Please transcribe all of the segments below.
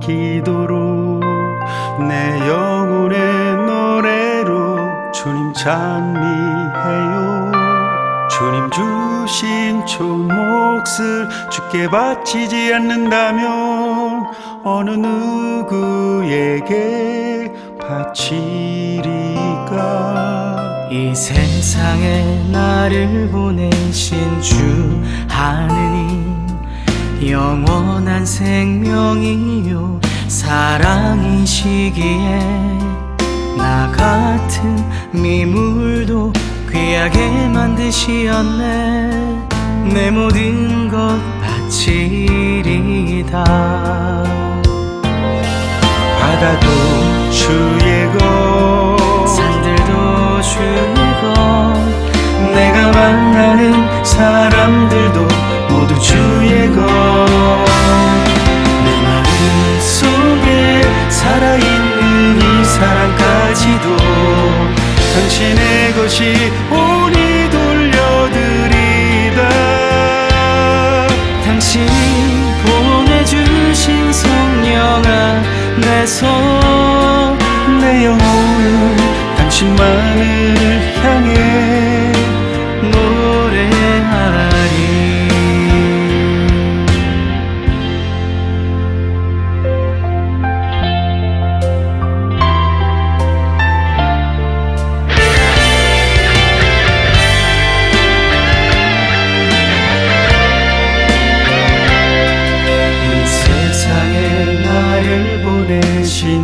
기도로 내 영혼의 노래로 주님 찬미해요. 주님 주신 몫을 주께 바치지 않는다면 어느 누구에게 바치리까? 이 세상에 나를 보내신 주 하느님 영원한 생명이요. 사랑이시기에 나 같은 미물도 귀하게 만드시었네. 내 모든 것 바치리다. 바다도 주의 것 산들도 주의 것. 내가 만나는 사람들도 모두 주의 것 사랑까지도 당신의 것이 오니 돌려드리다. 당신이 보내주신 성령아 내 손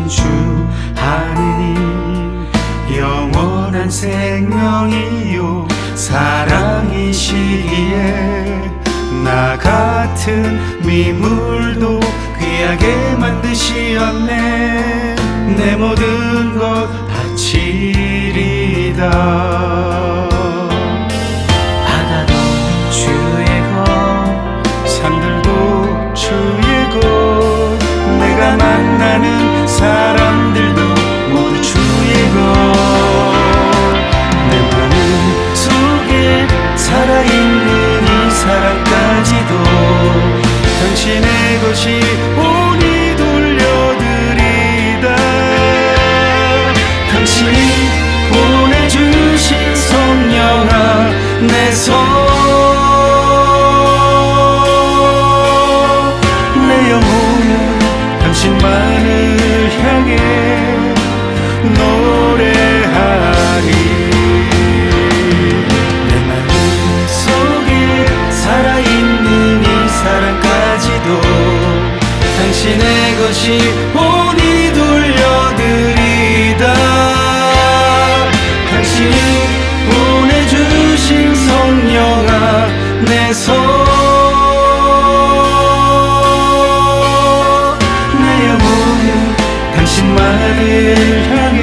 주 하느님 영원한 생명이요 사랑이시기에 나 같은 미물도 귀하게 만드시었네. 내 모든 것 바치리다. 바다도 주의 것 산들 내 내손내 영혼은 당신만을 향해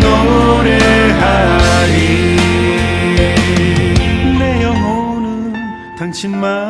노래하리. 내 영혼은 당신만